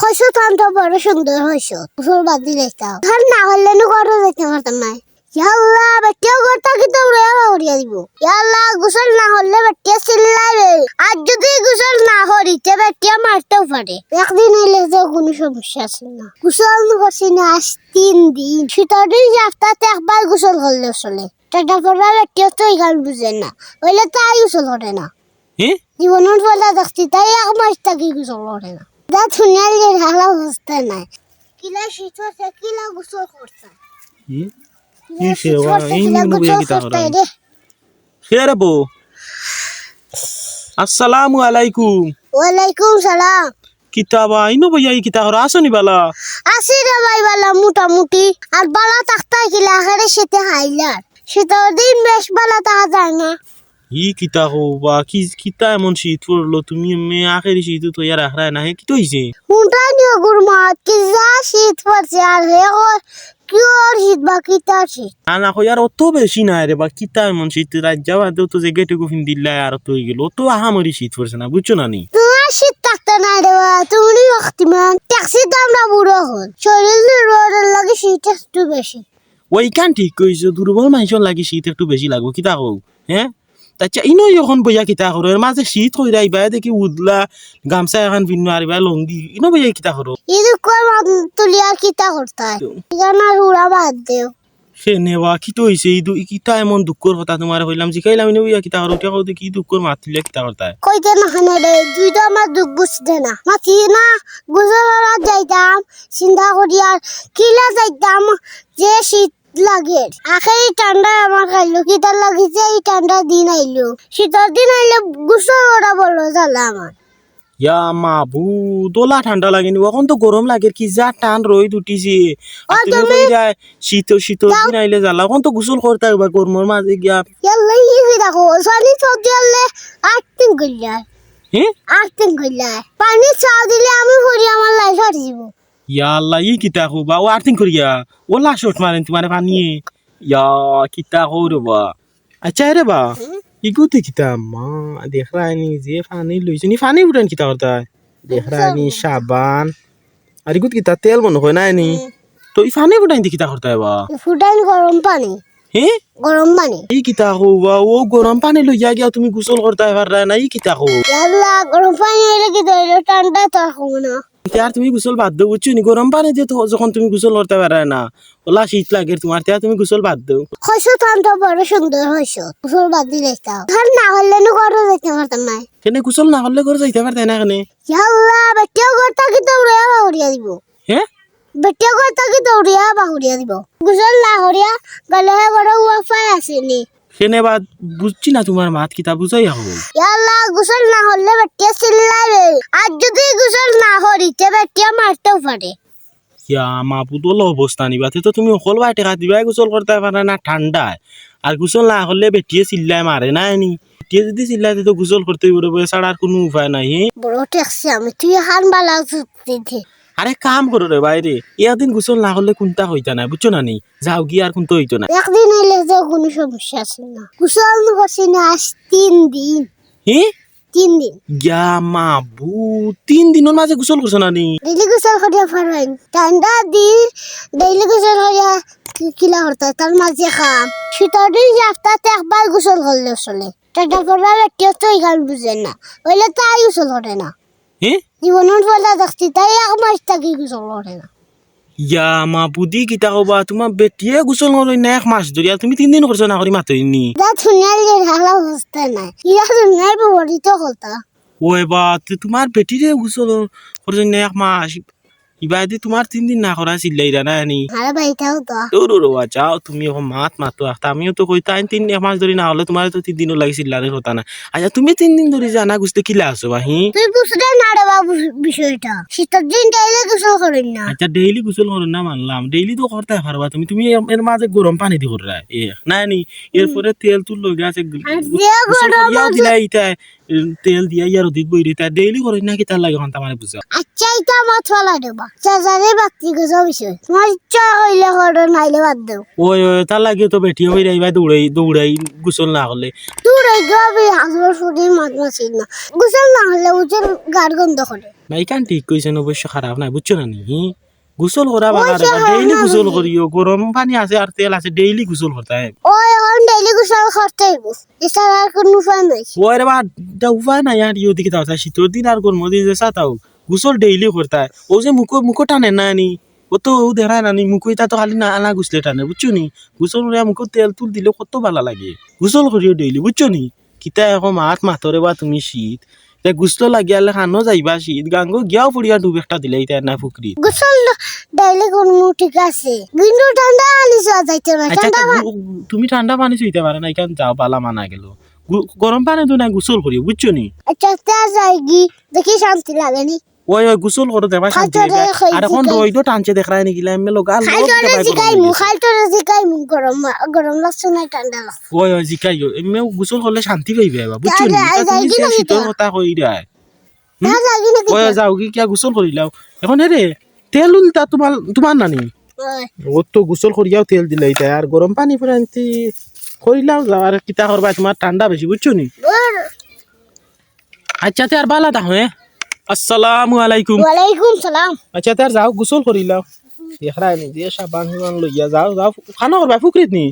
হয়তো থানটা বড় সুন্দর হয়েছ গোসল বাদ তাও ধান না হলে নো ঘরে যেতে পারতাম না। ইয়াল্লা বেটিও ঘরটা কি তো উড়ে উড়িয়ে দিব। ইয়াল্লা গোসল না হলে বেটিয়া আর যদি গোসল না হরিতে বেটিয়া মারতেও পারে। একদিন হইলে তো কোনো সমস্যা আছে না। গোসল করছি না আজ তিন দিন। শীতের দিন সপ্তাহে একবার গোসল করলে চলে। টাটা পড়া বেটিও তো এখান বুঝে না। হইলে তাই গোসল করে না। জীবনের ফলে দেখছি তাই এক মাস থাকি গোসল করে না। যা শুনিয়াল যে ঢালা অবস্থা নাই। কিলা শীত হচ্ছে কিলা গোসল করছে। কি? এই সে রে বউ? আসসালামু আলাইকুম। ওয়ালাইকুম সালাম। কিতাবা ইনো বইয়া ই কিতা করা আসনি বালা। আসি রে ভাই বালা মোটামুটি। আর বালা তাক্তাই কিলা আখেরে শীতে হাইলার। শীতের দিন বেশ বালা তাহা যায় না। ই কিতা হো বা কি কিতা এমন শীত পড়ল তুমি মে আখের শীত তো ইয়ার আখরায় না হে কি তো হইছে মুন্টা নিয়ে গুরমাত কি যা শীত পড়ছে আর হে ওর কি ওর শীত বা কি তার শীত না না কই আর অত বেশি নাই রে বা কিতা এমন শীত রাত যাওয়া তো তো যে গেটে গুফিন দিল্লা আর তো হয়ে গেল অত আহামরি শীত পড়ছে না বুঝছ না নি শীত থাকতে নাই রে বা তুমি শক্তিমান ট্যাক্সি তো আমরা বুড়ো হল শরীর রোডের লাগে শীত একটু বেশি ওই কান ঠিক কইছো দুর্বল মানুষের লাগি শীত একটু বেশি লাগবো কিতা কও হ্যাঁ তাচ্ছা ইনো এখন বইয়া কিতা করো এর মাঝে শীত হয়ে যাইবা দেখি উদলা গামছা এখন ভিন্ন আরিবা লঙ্গি ইনো বইয়া কিতা করো ইদু কই মাত তুলি আর কিতা করতে আর উড়া বাদ দেও সে নেওয়া কি তো হইছে এই দু- কিতা এমন দুঃখর কথা তোমার হইলাম জিকাইলাম ইনো বইয়া কিতা করো উঠিয়া কও কি দুঃখর মাতিলে কিতা করতা কইতে না খানে রে দুই তো আমার দুঃখ বুঝতে না মাতি না গুজরাট যাইতাম চিন্তা করি আর কিলা যাইতাম যে শীত লাগে। আখের ঠান্ডা আমার খাইলো কিতার লাগিছে এই ঠান্ডা দিন আইলো। শীতের দিন আইলে গুসল ওরা বলো জ্বালা আমার। ইয়া মাবু দোলা ঠান্ডা লাগেনি এখন তো গরম লাগে কি যা টান তুমি কইরা শীত শীত দিন আইলে জ্বালা এখন তো গোসল করতে হইবা গরমের মাঝে গিয়া। ইয়াল্লা দেখো সানি সবজি আনলে আট দিন হ্যাঁ আট দিন পানি চা দিলে আমি ভরি আমার যাব ইয়া আল্লাহ ই কিতা খুবা ও আর্থিং করিয়া ও লাশট মারেন তোমার পানিয়ে ইয়া কিতা কর বা আচ্ছা রে বা ইগুতে কিতা মা দেখ রানি যে পানি লইছে নি পানি উঠান কিতা করতা দেখ রানি সাবান আর ইগুত কিতা তেল মনে হয় না নি তো ই পানি উঠাইতে কিতা করতা বা ফুটাইন গরম পানি হ্যাঁ গরম পানি এই কিতা খুবা ও গরম পানি লইয়া গিয়া তুমি গোসল করতে পাররা না ই কিতা খো ইয়াল্লা গরম পানি হলে কি ধরো ঠান্ডা তো না আর তুমি গোসল বাদ দাও বুঝছ নি? গরম পানি দিয়ে তো যখন তুমি গোসল করতে পারা না ওলা শীত লাগে তোমার তিয়া তুমি গোসল বাদ দাও হয়তো ঠান্ডা বড় সুন্দর হয়েছে গোসল বাদ দিলে তাও ধান না হলে নো ঘরে যেতে পারতাম না কেনে গোসল না করলে করে যাইতে পারতে না কেনে? ইয়াল্লা বেটিও ঘরটা কি দৌড়িয়া বাহুরিয়া দিব। হ্যাঁ বেটিও ঘরটা কি দৌড়িয়া বাহুরিয়া দিব। গোসল না হরিয়া গলে বড় ওয়াফাই আসেনি কেনে বা বুঝছি না তোমার মাত কিতা বুঝাই হব ইয়াল্লা গোসল না হলে বেটিয়া চিল্লাবে আর যদি গোসল না হরিতে বেটিয়া মারতেও পারে ইয়া মা পুতল অবস্থা নিবাতে তো তুমি অকল বাই টেকা দিবাই গোসল করতে পারে না ঠান্ডায় আর গোসল না করলে বেটিয়ে চিল্লায় মারে না নি বেটিয়ে যদি চিল্লায় তো গোসল করতে পারবে ছাড়া আর কোনো উপায় নাই বড় ট্যাক্সি আমি। তুই হান বালা আরে কাম করো রে বাইরে। এদিন গোসল না করলে কোনটা হইতা না বুঝছ না নি? যাও গিয়ে আর কোনটা হইতো না। একদিন এলে তো কোনো সমস্যা আছে না। গোসল করছি না আজ তিন দিন। হে? তিন দিন। ইয়া মা বু তিন দিনের মাঝে গোসল করছ না নি? ডেইলি গোসল করিয়া পারেন ঠান্ডা দিন ডেইলি গোসল করিয়া কি- কিলা করতে তার মাঝে খাম শীতের দিন সপ্তাহে একবার গোসল করলে চলে। টাটা পড়া ব্যক্তিও তো এখান বুঝে না। হইলে তাই গোসল করে না। হে জীবনের ফলে দেখছি তাই এক মাস থাকি গোসল করে না ইয়া মা বুদি কিতা কবা তোমার বেটিয়ে গোসল করো না এক মাস ধরিয়া তুমি তিন দিন করছ না করি মাতই নি? যা যে ঢালা অবস্থা নাই ইয়া ধুনিয়ার বিপরীত কথা ওই বা তোমার বেটিরে গোসল করছ না এক মাস? ইবা দি তোমার তিন দিন না করা চিল্লাইরা না নি। তো। দৌড়ো রোয়া যাও তুমি এখন মাত মাতো আমিও তো কইতা তাই তিন এক মাস ধরে না হলে তোমার তো তিন দিনও লাগি চিল্লারে হতা না। আচ্ছা তুমি তিন দিন ধরে জানা গুছতে কিলা আছো বাহি তুই বুঝতে না রে বাবু বিষয়টা। শীতের দিন ডেইলি গোসল করেন না। আচ্ছা ডেইলি গোসল করো না মানলাম। ডেইলি তো করতে পারবা তুমি। তুমি এর- মাঝে গরম পানি দি কররা এ না। নি এরপরে তেল তুল লগে আছে তেল দিয়া ইয়ার দিত বই রিতা ডেইলি করো না কি তার লাগে হন্তা মানে বুঝা আচ্ছা এটা চলা দেবা চাচারে বাতি গেছ বিষয় তোমার ইচ্ছা হইলে করো নাইলে বাদ দেও। ওই ওই তার লাগে তো বেটি হয়ে যাইবা দৌড়াই দৌড়াই গোসল না তোর এই গাবি হাজবার ফুটি মাছ মাছিল না। গোসল না হলে উজের গার গন্ধ করে। না ইকান ঠিক কইছেন অবশ্য খারাপ নাই বুঝছ না নি? গোসল করা ওই যে ডেইলি গোসল করিও গরম পানি আছে আর তেল আছে ডেইলি গোসল করতে হয়। ও এখন ডেইলি গোসল করতে হইব। এছাড়া আর কোনো উপায় নাই। ওই রে বা উপায় নাই আর ইউ দিকে তাও শীতর দিন আর গরম দিন যে সাতাও গোসল ডেইলি করতে ও যে মুখো মুখো টানে না নি? ও তো ও দেখায় না নি? মুখো এটা তো খালি না আনা গুছলে টানে বুঝছ নি? গোসল করে মুখো তেল তুল দিলে কত ভালো লাগে? গোসল করিও ডেইলি বুঝছ নি? কিতা এখন মাত মাতরে বা তুমি শীত। তে গুসলো লাগিয়ালে খানো যাইবা শীত। গাঙ্গো গিয়াও পড়িয়া ডুব একটা দিলে এটা না পুকুরি গোসল ডেইলি করব ঠিক আছে। কিন্তু ঠান্ডা যাইতে না ঠান্ডা তুমি ঠান্ডা পানি চুইতে পারে না এখান যাও পালা মানা গেল। গরম পানি তো না গোসল করি বুঝছ নি? আচ্ছা তে যাই গি দেখি শান্তি লাগে নি? ওই ওই গোসল করো দেবা শান্তি হয়ে আর এখন খাই। রই তো টানছে দেখায় নাকি এমএ লোক আর জিকাই মু খাই তোরে জিকাই মু গরম গরম লাগছে না ঠান্ডা লাগছে। ওই ওই জিকাই এমএ গোসল করলে শান্তি পাইবে বুঝছ নি? তুমি লাগি কথা কই নাকি ওই যাও কি কিয়া গোসল করিলাও এখন রে তেল উল্টা তোমার তোমার নানি? ওই, ও তো গোসল করিয়াও তেল দিলে এটা আর গরম পানি পরে আনতে। করিলাও যাও আর কিতা করবা তোমার ঠান্ডা বেশি বুঝছ নি? ওর। আচ্ছা তে আর বালা তাহলে আসসালামু আলাইকুম। ওয়ালাইকুম সালাম। আচ্ছা তার যাও গোসল করিলাও। দেখরা নি দিয়ে সাবান সাবান লইয়া যাও যাও খানা করবা ফুকরিত নি?